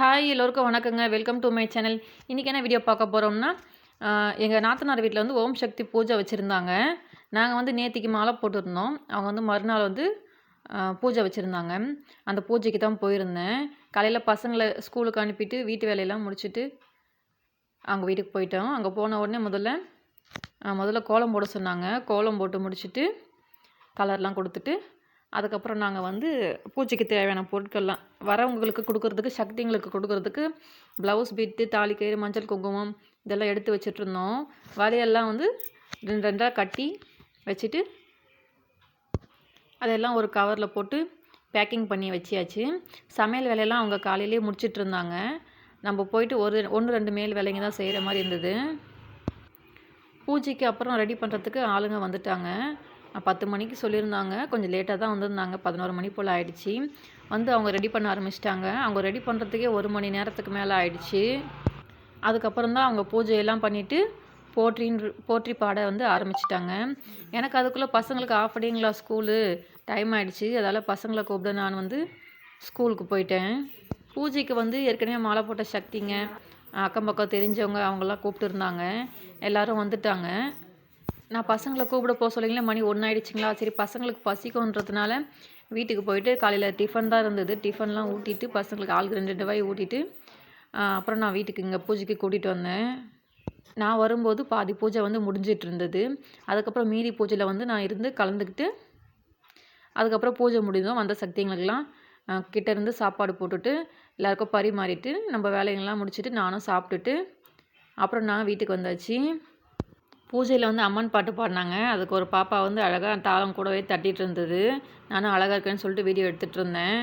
Hi எல்லோருக்கும் வணக்கங்க. Welcome to my channel இன்றைக்கி என்ன வீடியோ பார்க்க போகிறோம்னா எங்கள் நாத்தனார் வீட்டில் வந்து ஓம் சக்தி பூஜை வச்சுருந்தாங்க. நாங்கள் வந்து நேத்திக்கு மாலை போட்டிருந்தோம். அவங்க வந்து மறுநாள் வந்து பூஜை வச்சுருந்தாங்க. அந்த பூஜைக்கு தான் போயிருந்தேன். காலையில் பசங்களை ஸ்கூலுக்கு அனுப்பிட்டு வீட்டு வேலையெல்லாம் முடிச்சுட்டு அவங்க வீட்டுக்கு போயிட்டோம். அங்கே போன உடனே முதல்ல முதல்ல கோலம் போட சொன்னாங்க. கோலம் போட்டு முடிச்சுட்டு கலர்லாம் கொடுத்துட்டு அதுக்கப்புறம் நாங்கள் வந்து பூஜைக்கு தேவையான பொருட்கள்லாம் வரவங்களுக்கு கொடுக்கறதுக்கு சக்திங்களுக்கு கொடுக்கறதுக்கு ப்ளவுஸ் பிட்டு தாலிக்கயிறு மஞ்சள் குங்குமம் இதெல்லாம் எடுத்து வச்சுட்டு இருந்தோம் வலையெல்லாம் வந்து ரெண்டு ரெண்டாக கட்டி வச்சுட்டு அதெல்லாம் ஒரு கவரில் போட்டு பேக்கிங் பண்ணி வச்சியாச்சு. சமையல் வேலையெல்லாம் அவங்க காலையிலேயே முடிச்சிட்டு இருந்தாங்க நம்ம போயிட்டு ஒரு ஒன்று ரெண்டு மேல் வேலைங்க தான் செய்கிற மாதிரி இருந்தது. பூஜைக்கு அப்புறம் ரெடி பண்ணுறதுக்கு ஆளுங்க வந்துட்டாங்க. பத்து மணிக்கு சொல்லியிருந்தாங்க. கொஞ்சம் லேட்டாக தான் வந்திருந்தாங்க. பதினோரு மணி போல் ஆயிடுச்சு. வந்து அவங்க ரெடி பண்ண ஆரம்பிச்சிட்டாங்க. அவங்க ரெடி பண்ணுறதுக்கே ஒரு மணி நேரத்துக்கு மேலே ஆயிடுச்சு. அதுக்கப்புறம் தான் அவங்க பூஜையெல்லாம் பண்ணிவிட்டு போற்றின்னு போற்றி பாட வந்து ஆரம்பிச்சிட்டாங்க. எனக்கு அதுக்குள்ளே பசங்களுக்கு ஆஃப் டேங்களா ஸ்கூலு டைம் ஆகிடுச்சு அதால் பசங்களை கூப்பிட நான் வந்து ஸ்கூலுக்கு போயிட்டேன். பூஜைக்கு வந்து ஏற்கனவே மாலை போட்ட சக்திங்க அக்கம் பக்கம் தெரிஞ்சவங்க அவங்கெல்லாம் கூப்பிட்டுருந்தாங்க எல்லோரும் வந்துட்டாங்க. நான் பசங்களை கூப்பிட போக சொல்லிங்களா மணி ஒன்று ஆயிடுச்சுங்களா சரி பசங்களுக்கு பசிக்கும்ன்றதுனால வீட்டுக்கு போயிட்டு காலையில் டிஃபன் தான் இருந்தது. டிஃபன்லாம் ஊட்டிட்டு பசங்களுக்கு ஆளுக்கு ரெண்டு ரெண்டு வாய் ஊட்டிட்டு அப்புறம் நான் வீட்டுக்கு இங்கே பூஜைக்கு கூட்டிகிட்டு வந்தேன். நான் வரும்போது பாதி பூஜை வந்து முடிஞ்சிட்டு இருந்தது. அதுக்கப்புறம் மீதி பூஜையில் வந்து நான் இருந்து கலந்துக்கிட்டு அதுக்கப்புறம் பூஜை முடிந்தோம் வந்த சக்திங்களுக்கெல்லாம் கிட்டேருந்து கிட்ட இருந்து சாப்பாடு போட்டுட்டு எல்லாருக்கும் பரிமாறிட்டு நம்ம வேலைங்கள்லாம் முடிச்சுட்டு நானும் சாப்பிட்டுட்டு அப்புறம் நான் வீட்டுக்கு வந்தாச்சு. பூஜையில் வந்து அம்மன் பாட்டு பாடினாங்க. அதுக்கு ஒரு பாப்பா வந்து அழகாக தாளம் கூடவே தட்டிகிட்டு இருந்தது. நானும் அழகாக இருக்கேன்னு சொல்லிட்டு வீடியோ எடுத்துகிட்டு இருந்தேன்.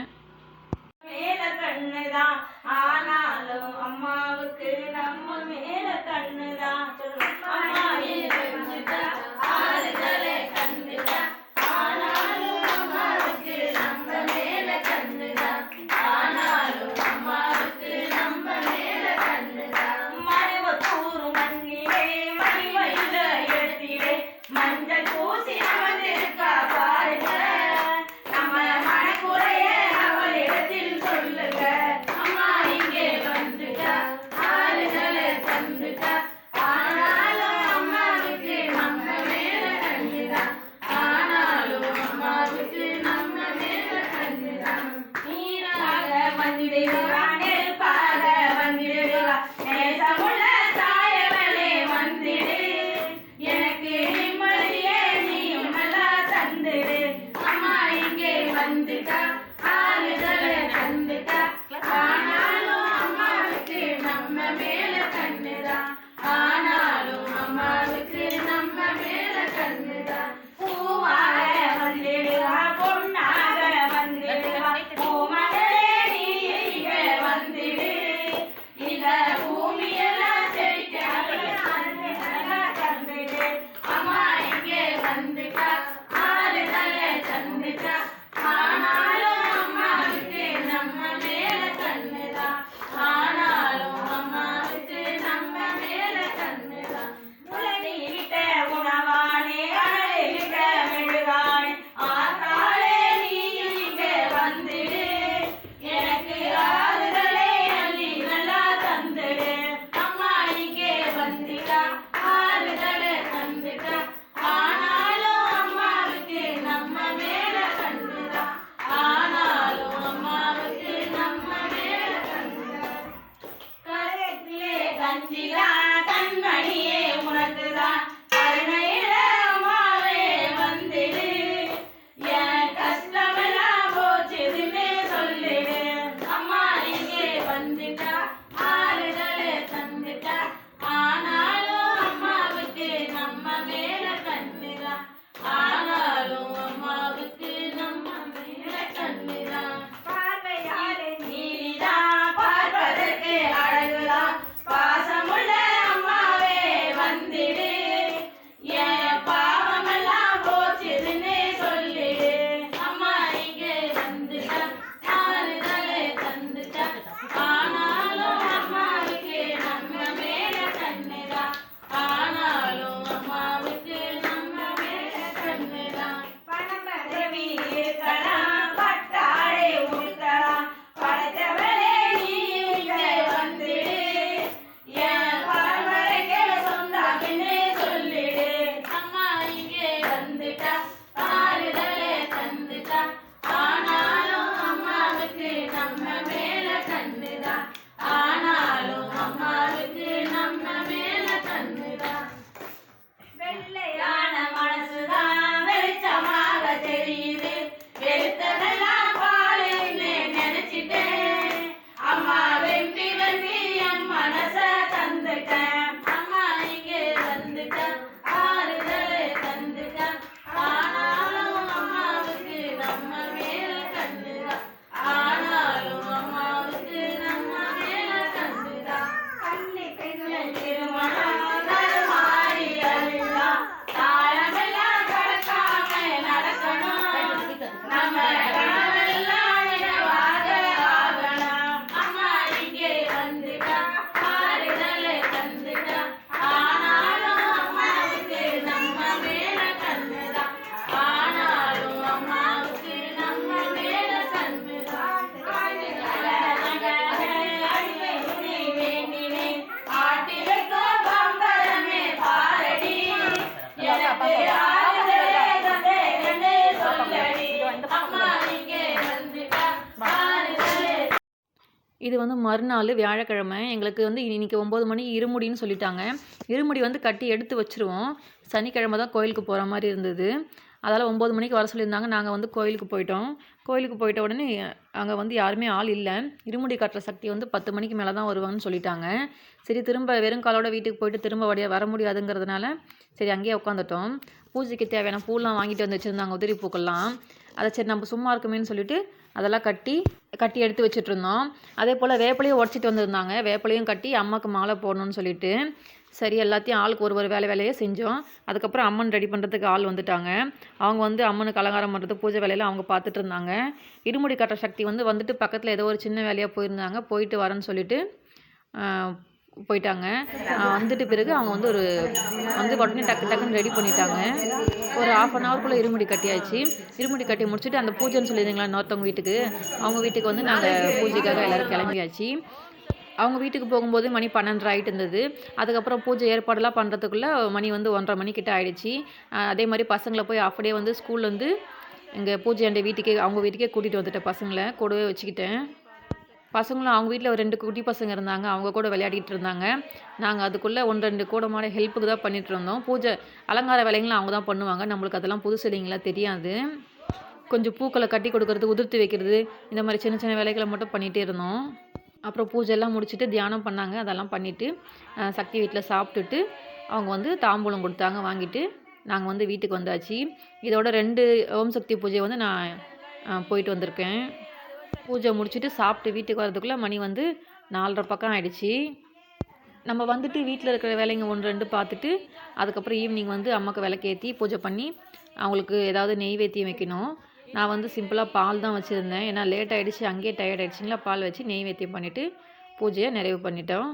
Angela. இது வந்து மறுநாள் வியாழக்கிழமை. எங்களுக்கு வந்து இன்னைக்கு ஒம்பது மணி இருமுடின்னு சொல்லிட்டாங்க. இருமுடி வந்து கட்டி எடுத்து வச்சுருவோம். சனிக்கிழமை தான் கோயிலுக்கு போகிற மாதிரி இருந்தது. அதால் ஒம்பது மணிக்கு வர சொல்லியிருந்தாங்க. நாங்கள் வந்து கோயிலுக்கு போயிட்டோம். கோயிலுக்கு போயிட்ட உடனே அங்கே வந்து யாருமே ஆள் இல்லை. இருமுடி கட்டுற சக்தி வந்து பத்து மணிக்கு மேலே தான் வருவாங்கன்னு சொல்லிட்டாங்க. சரி திரும்ப வெறும் காலோட வீட்டுக்கு போயிட்டு திரும்ப வடியாக வர முடியாதுங்கிறதுனால சரி அங்கேயே உட்காந்துட்டோம் பூஜைக்கு தேவையான பூலாம் வாங்கிட்டு வந்து வச்சுருந்தாங்க. உதிரி பூக்கள்லாம். அதை சரி நம்ம சும்மா இருக்குமேன்னு சொல்லிட்டு அதெல்லாம் கட்டி கட்டி எடுத்து வச்சுட்டு இருந்தோம் அதே போல் வேப்பிலையும் உடச்சிட்டு வந்திருந்தாங்க. வேப்பிலையும் கட்டி அம்மாவுக்கு மாலை போடணும்னு சொல்லிட்டு. சரி எல்லாத்தையும் ஆளுக்கு ஒரு ஒரு வேலை வேலையே செஞ்சோம். அதுக்கப்புறம் அம்மன் ரெடி பண்ணுறதுக்கு ஆள் வந்துட்டாங்க. அவங்க வந்து அம்மனுக்கு அலங்காரம் பண்ணுறது பூஜை வேலையில் அவங்க பார்த்துட்டு இருந்தாங்க. இருமுடி கட்டுற சக்தி வந்து வந்துட்டு பக்கத்தில் ஏதோ ஒரு சின்ன வேலையாக போயிருந்தாங்க. போயிட்டு வரேன்னு சொல்லிட்டு போயிட்டாங்க. வந்துட்டு பிறகு அவங்க வந்து ஒரு வந்து உடனே டக்கு டக்குன்னு ரெடி பண்ணிட்டாங்க. ஒரு ஆஃப் அன் ஹவர்க்குள்ளே இருமுடி கட்டியாச்சு. இருமுடி கட்டி முடிச்சுட்டு அந்த பூஜைன்னு சொல்லியிருந்தீங்களா இன்னொருத்தவங்க வீட்டுக்கு? அவங்க வீட்டுக்கு வந்து நாங்கள் பூஜைக்காக எல்லோரும் கிளம்பியாச்சு. அவங்க வீட்டுக்கு போகும்போது மணி பன்னெண்டரை ஆகிட்டு இருந்தது. அதுக்கப்புறம் பூஜை ஏற்பாடெல்லாம் பண்ணுறதுக்குள்ளே மணி வந்து ஒன்றரை மணிக்கிட்ட ஆகிடுச்சு அதே மாதிரி பசங்களை போய் அப்படியே வந்து ஸ்கூல்லேருந்து இங்கே பூஜை அண்டை வீட்டுக்கே அவங்க வீட்டுக்கே கூட்டிகிட்டு வந்துட்டேன் பசங்களை. கூடவே வச்சுக்கிட்டேன். பசங்களும் அவங்க வீட்டில் ஒரு ரெண்டு குட்டி பசங்க இருந்தாங்க. அவங்க கூட விளையாடிட்டு இருந்தாங்க. நாங்கள் அதுக்குள்ளே ஒன்று ரெண்டு கூடமான ஹெல்ப்புக்கு தான் பண்ணிட்டு இருந்தோம். பூஜை அலங்கார வேலைங்களும் அவங்க தான் பண்ணுவாங்க. நம்மளுக்கு அதெல்லாம் புதுசு இல்லைங்களா தெரியாது. கொஞ்சம் பூக்களை கட்டி கொடுக்கறது உதிர்த்து வைக்கிறது இந்த மாதிரி சின்ன சின்ன வேலைகளை மட்டும் பண்ணிகிட்டே இருந்தோம். அப்புறம் பூஜையெல்லாம் முடிச்சுட்டு தியானம் பண்ணாங்க. அதெல்லாம் பண்ணிவிட்டு சக்தி வீட்டில் சாப்பிட்டுட்டு அவங்க வந்து தாம்பூலம் கொடுத்தாங்க வாங்கிட்டு. நாங்கள் வந்து வீட்டுக்கு வந்தாச்சு. இதோட ரெண்டு ஓம் சக்தி பூஜை வந்து நான் போயிட்டு வந்திருக்கேன். பூஜை முடிச்சுட்டு சாப்பிட்டு வீட்டுக்கு வரதுக்குள்ளே மணி வந்து நாலரை பக்கம் ஆயிடுச்சு. நம்ம வந்துட்டு வீட்டில் இருக்கிற வேலைங்க ஒன்று ரெண்டு பார்த்துட்டு அதுக்கப்புறம் ஈவினிங் வந்து அம்மாவுக்கு விளக்கேற்றி பூஜை பண்ணி அவங்களுக்கு ஏதாவது நெய்வேத்தியம் வைக்கணும். நான் வந்து சிம்பிளாக பால் தான் வச்சுருந்தேன். ஏன்னா லேட் ஆகிடுச்சு அங்கேயே டயர்ட் ஆகிடுச்சிங்களா பால் வச்சு நெய்வேத்தியம் பண்ணிவிட்டு பூஜையை நிறைவு பண்ணிட்டோம்.